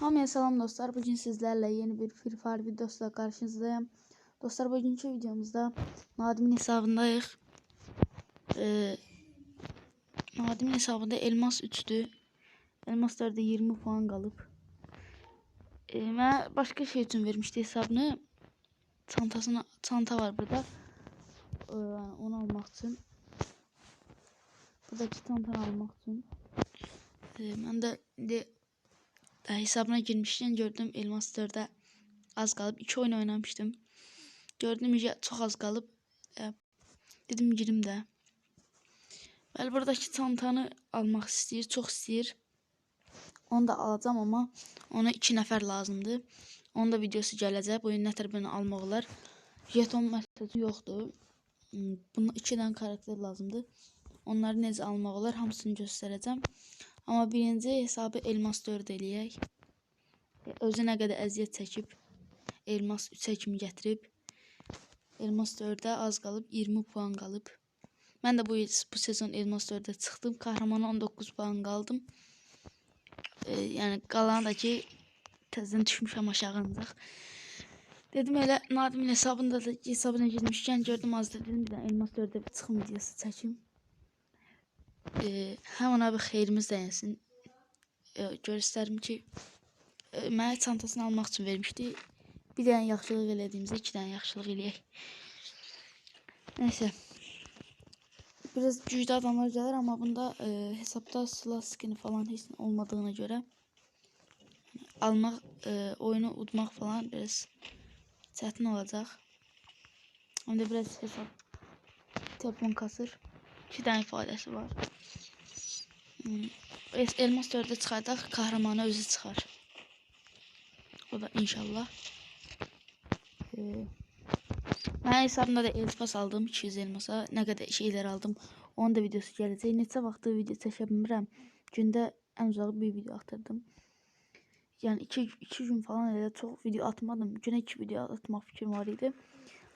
Hamıya salam dostlar. Bugün sizlerle yeni bir Free Fire videosuyla karşınızdayım. Dostlar bugünkü videomuzda Nadim'in hesabındayıq. Ee, Nadim'in hesabında elmas 3'dü. Elmaslarda 20 puan qalıb. Ee, mənə başqa şey üçün vermişdi hesabını. Çantasına çanta var burada. Ee, onu almaq üçün. Buradakı çantanı almaq üçün. Ee, mən də indi daha hesabına girmişken gördüm Elmas 4'e az kalıp iki oyun oynamıştım. Gördüm çok az kalıp e, dedim girim de. Bəli buradakı çantanı almaq istəyir, çox istəyir. Onu da alacağım ama ona iki nəfər lazımdır. Onun da videosu gələcək. Bu gün nətər bunu almaq. Jeton məsələsi yoxdur. Hmm, Buna iki dənə karakter lazımdır. Onları necə almaq olar hamısını göstərəcəm. Amma birinci hesabı elmas 4 eləyək. E, Özü nə qədər əziyyət çəkib elmas 3-ə kimi gətirib. Elmas 4-ə az qalıb 20 puan qalıb. Mən də bu bu sezon elmas 4-ə çıxdım. Kahramana 19 puan qaldım. E, yəni qalanı da ki təzədən düşmüşəm aşağı ancaq. Dedim elə Nadimin hesabında da hesabına girmişkən gördüm az dedim bir dənə elmas 4-ə bir çıxım videosu çəkim. E, həm ona bir xeyrimiz dəyənsin. E, göstərim ki e, mənə çantasını almaq üçün vermişdi. Bir dənə yaxşılıq elədiyimizdə iki dənə yaxşılıq eləyək. Nəysə. Biraz güclü adamlar gəlir amma bunda e, hesabda silah skini falan heç olmadığına görə almaq, e, oyunu udmaq falan biraz çətin olacaq. Həm də biraz hesab telefon kasır. İki dənə ifadəsi var. Hmm, Elmas 4'e çıxardaq, kahramanı özü çıxar. O da inşallah. Ee, mən hesabımda da elmas aldım 200 elmasa. Nə qədər şeylər aldım. Onun da videosu gələcək. Neçə vaxtdır video çəkə bilmirəm. Gündə ən uzağı bir video atırdım. Yəni 2 2 gün falan elə çox video atmadım. Günə 2 video atmaq fikrim var idi.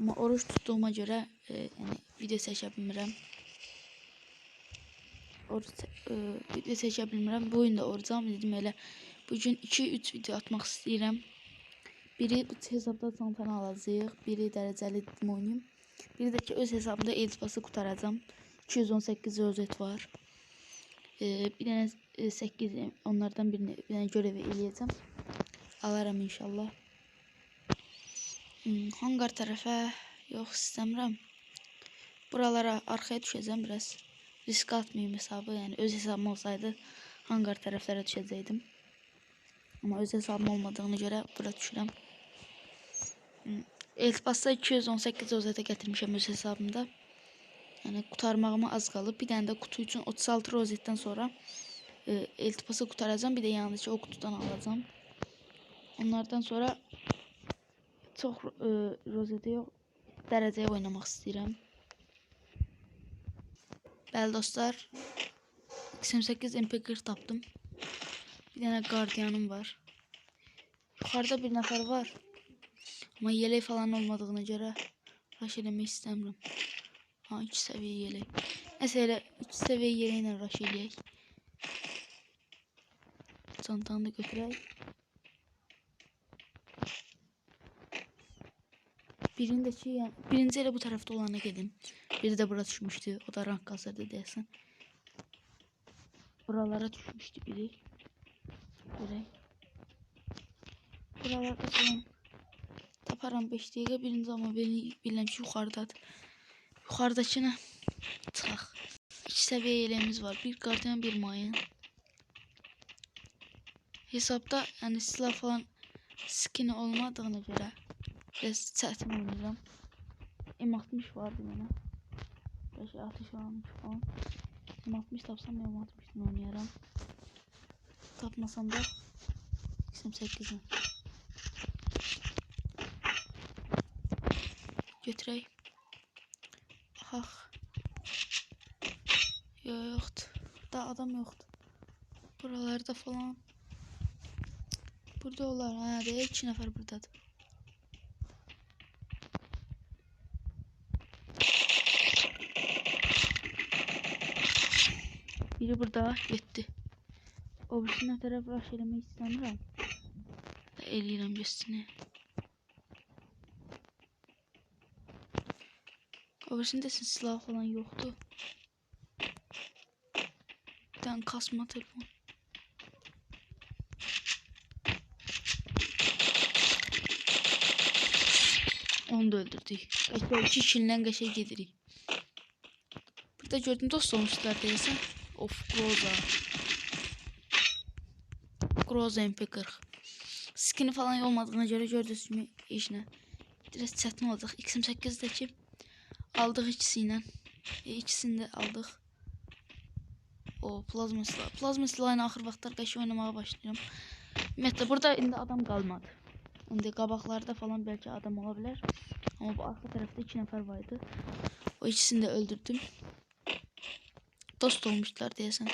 Amma oruç tutduğuma görə e, yəni video çəkə bilmirəm. Oruç e, video çəkə bilmirəm. Bu gün də orucam dedim elə bu gün 2-3 video atmaq istəyirəm. Biri bu hesabda çantanı alacağıq, biri dərəcəli oynayım. Biri də ki öz hesabımda elifası qutaracam. 218 rozet var. Ee, bir dənə e, 8 onlardan birini bir dənə görev eləyəcəm. Alaram inşallah. Hmm, hangar tərəfə yox istəmirəm. Buralara arxaya düşəcəm biraz. Risk atmayayım hesabı. Yəni öz hesabım olsaydı hangar tərəflərə düşəcəkdim. Amma öz hesabım olmadığına görə bura düşürəm. Elfbasda 218 rozete gətirmişəm öz hesabımda. Yəni qutarmağıma az qalıb. Bir dənə də qutu üçün 36 rozetdən sonra e, eltipası qutaracağam. Bir də yanındakı o qutudan alacağam. Onlardan sonra çox e, rozete yox, dərəcəyə oynamaq istəyirəm. Bəli dostlar, 88 MP40 tapdım. Bir dənə qardiyanım var. Yuxarıda bir nəfər var. Amma yelek falan olmadığına görə rush eləmək istəmirəm. Ha, 2 səviyyə yelek. Nəsə elə 2 səviyyə yeləklə rush eləyək. Çantanı da götürək. Birindəki, yəni birinci elə bu tərəfdə olana gedim. Biri də bura düşmüşdü. O da rank qazırdı deyəsən. Buralara düşmüşdü biri. Görək. Buralarda falan taparam 5 dəqiqə birinci amma beni bilirəm ki yuxarıdadır. Yuxarıdakına çıxaq. 2 səviyyə yeleğimiz var. Bir qardiyan, bir mayın. Hesabda yəni silah falan skini olmadığına görə biraz çətin oynayıram. M60 vardı mənə. Beş atış almış falan. M60 tapsam M60'dan oynayaram. Tapmasam da XM8'in. Götürək. Baxaq. Yo, yoxdur. Da adam yoxdur. Buralarda falan. Burada olar. Hə, deyə 2 nəfər burdadır. Biri burada getdi. O birisine tərəf rush istəmirəm. eləyirəm göstini. Öbürsündə sən silah falan yoxdur. Bir tane kasma telefon. Onu da öldürdük. Qəşəng iki kişindən qəşəng gedirik. Burada gördüm dost olmuşlar deyəsən. Of, Groza. Groza MP40. Skini falan olmadığına göre gördünüz mü işine. Biraz çətin olacaq. XM8'dəki aldıq. E, ikisini də aldıq. O plazma silah. Plazma silahını axır vaxtlar qəşəng oynamağa başlayıram. Ümumiyyətlə burada indi adam qalmadı. İndi qabaqlarda falan belki adam ola bilər. Amma bu arxa tərəfdə 2 nəfər var. O ikisini də öldürdüm. Dost olmuşlar deyəsən.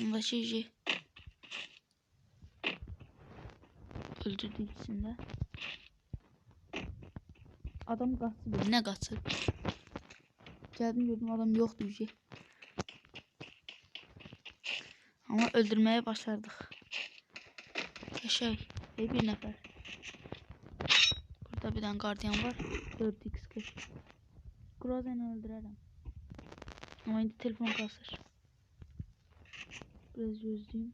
Onda şey öldürdü ikisini də. Adam qaçdı bir. Nə qaçıb? Gəldim gördüm adam yoxdur ki. Ama öldürmeye başardık. Yaşay. Ve bir nefer. Burada bir tane gardiyan var. 4x keş. Grozen'i öldürelim. Ama indi telefon kasır. Biraz gözleyeyim.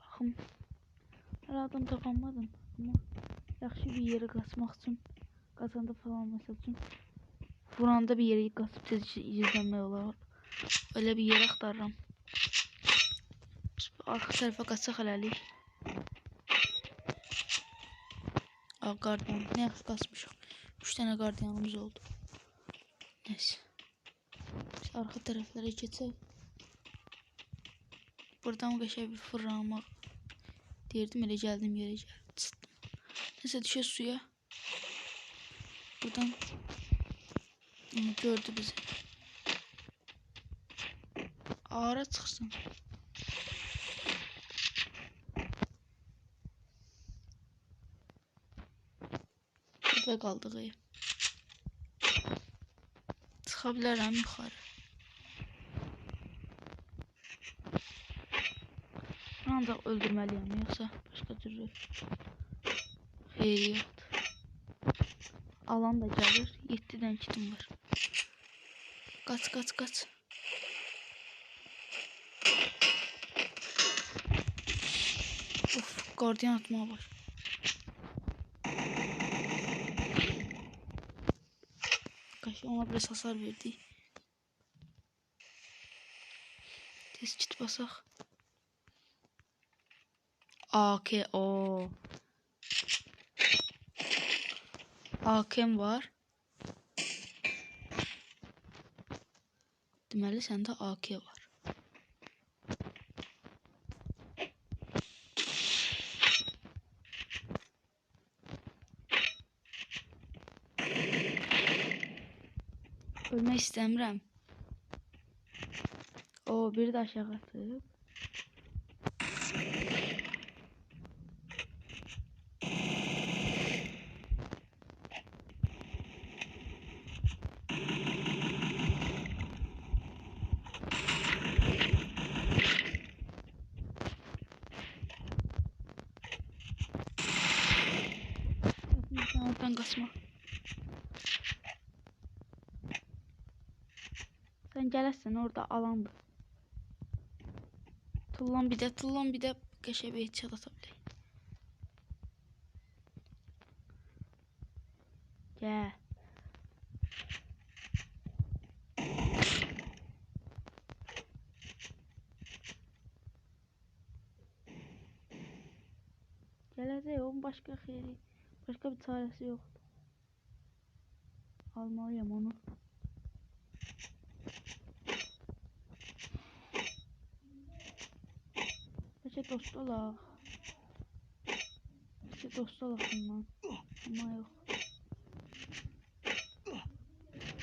Bakın. Hala adam tapamadım. Ama yaxşı bir yere kasmak için. Kazanda falan mesela için. Buranda bir yere kasıp tez izlenme olar. Öyle bir yer aktarıram. Arka tarafa kaçsak hələlik. Aa, gardiyan. Ne yaxşı kasmışıq. 3 tane gardiyanımız oldu. Neyse. Biz arka taraflara geçsək. Buradan qəşəng bir fırlanmaq. Deyirdim elə gəldim yerə gəldim. Çıtdım. Neyse düşə suya. Buradan gördü bizi. Ağara çıksın. Burada kaldık iyi. Çıkabilirim yukarı. Ancak öldürmeliyim yoksa başka türlü xeyri yoxdur. Alan da gəlir. 7 dənə kitim var. Qaç, qaç, qaç. Of, gardiyan atmağa var. Ona biraz hasar verdi. Tez kit basaq. AK o. AK'm var. Deməli səndə AK var. İstəmirəm. O, biri də aşağı atıb. Sen gelersen orada alandı. Tullan bir de tullan bir de qəşəng bir headshot ata bilək. Gəl. Gələcək onun başqa xeyri, başqa bir çarəsi yoxdur. Almalıyam onu. Bəlkə dost olaq. Bəlkə dost olaq bundan. Amma yox.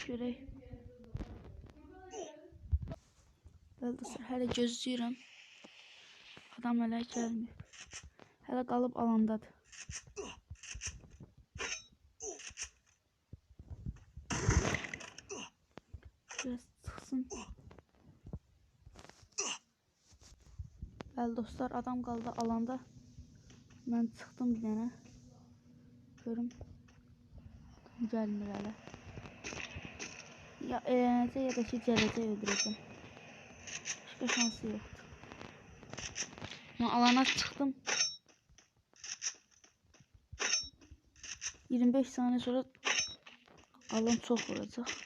Görək. Bəli dostlar, hələ gözləyirəm. Adam hələ gəlmir. Hələ qalıb alandadır. Biraz çıxsın. Bəli dostlar, adam qaldı alanda. Mən çıxdım bir dənə. Görüm. Gəlmir hələ. Ya elənəcək ya da ki gələcək öldürəcəm. Başqa şansı yoxdur. Mən alana çıxdım. 25 saniye sonra alan çox vuracaq.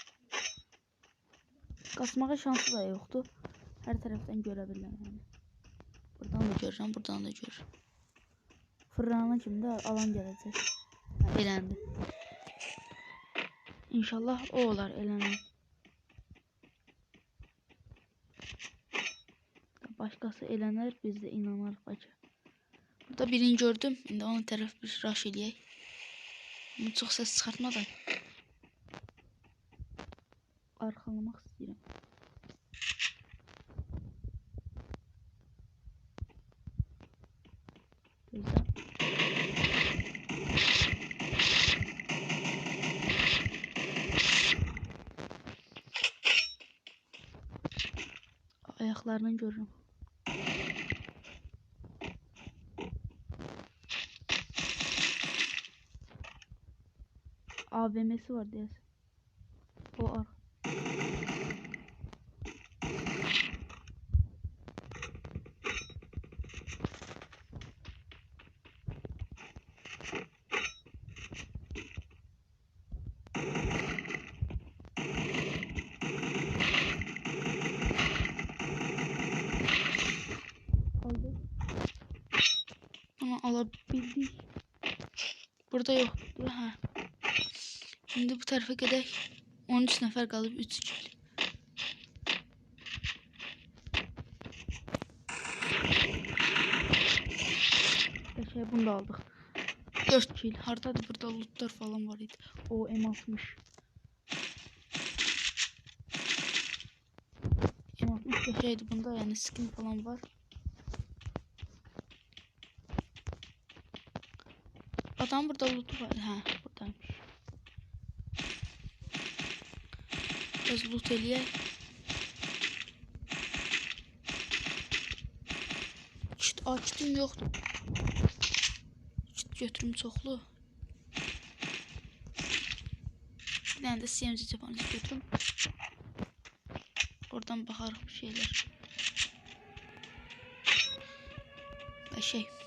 Qasmağa şansı da yoxdur. Hər tərəfdən görə bilirəm yəni. Buradan da görürəm, buradan da görürəm. Fırlanana kimi də alan gələcək. Hə, Elendi. İnşallah o olar elənən. Başqası elənər, biz də inanarıq bəlkə. Burada birini gördüm. İndi ona tərəf bir rush eləyək. Bunu çox səs çıxartmadan arxalamaq istəyirəm. Ayaqlarını görürəm. AVM'si var diyorsun. O ar. Aldı. Ama alabildik. Burada yok. Ha. Şimdi bu tarafa gidelim. 13 nefer kalıp 3 kill. Şey bunu da aldık. 4 kill. Haritadır burada lootlar falan var idi. O M60. M60 da şeydi bunda yani skin falan var. Adam burada loot var. Ha buradaymış. Biraz loot eləyək. Çit, a, çitim yoxdur. Çit götürüm çoxlu. Bir dənə də CMC cepanı götürüm. Oradan baxarıq bir şeylər. Və şey.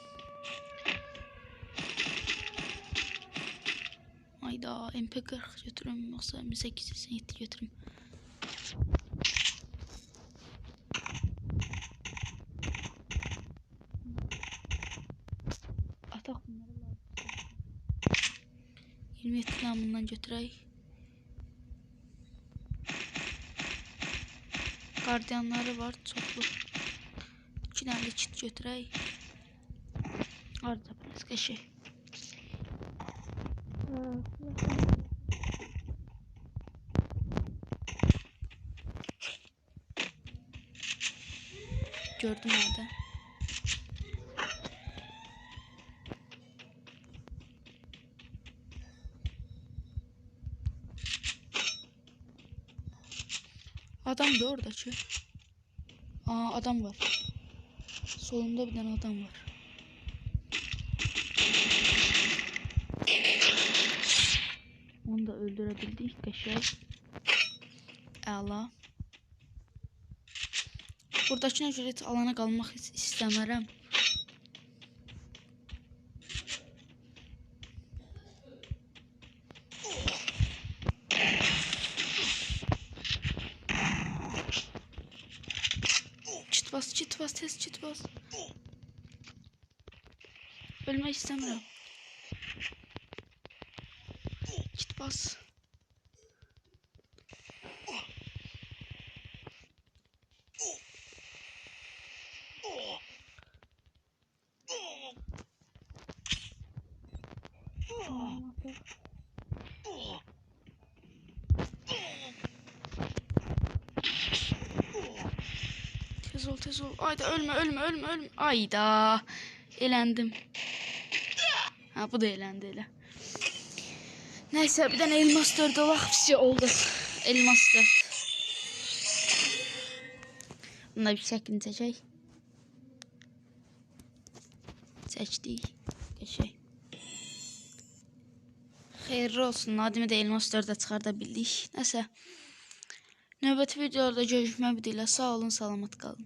Ayda MP40 götürüm yoksa M887 götürüm. Atak bunları lazım. 27 namından götürək. Qardiyanları var çoxlu. 2 dənə də kit götürək. Harda biraz qəşəng. Gördüm orada. Adam da orada şu. Aa adam var. Solunda bir tane adam var. Onu da öldürebildik qəşəng. Əla. Buradakına görə heç alana qalmaq is- istəmirəm. Çit bas, çit bas, tez çit bas. Ölmək istəmirəm. Çit bas. Tez ol Ayda ölme ölme ölme ölme. Ayda. Elendim. Ha bu da elendi elə. Neyse bir tane elmas dördü vakfisi oldu. Elmas dört. Bunda bir şeklini çekək. çəkdik. Qəşəng. Xeyirli olsun. Nadimi də Elmas 4-ə çıxarda bildik. Nəsə. Növbəti videolarda görüşmək ümidi ilə sağ olun, salamat qalın.